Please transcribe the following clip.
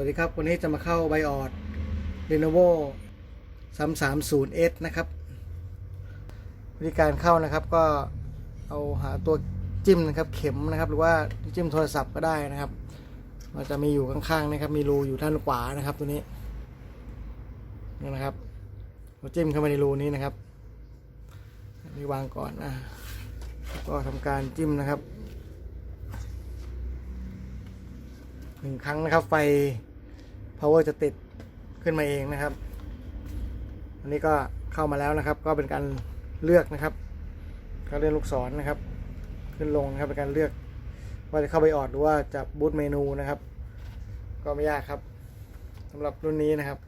วัสดีครับวันนี้จะมาเข้าไบออด Lenovo 330S นะครับ วิธีการเข้านะครับก็เอาหาตัวจิ้มนะครับเข็มนะครับหรือว่าจิ้มโทรศัพท์ก็ได้นะครับ มันจะมีอยู่ข้างๆนะครับ มีรูอยู่ด้านขวานะครับตัวนี้นี่นะครับเราจิ้มเข้ามาในรูนี้นะครับนี่วางก่อนนะก็ทำการจิ้มนะครับหนึ่งครั้งนะครับไฟ power จะติดขึ้นมาเองนะครับ อันนี้ก็เข้ามาแล้วนะครับ ก็เป็นการเลือกนะครับก็เลื่อนลูกศรนะครับ ขึ้นลงนะครับเป็นการเลือก ว่าจะเข้าไปออดหรือว่าจะบูตเมนูนะครับ ก็ไม่ยากครับสำหรับรุ่นนี้นะครับ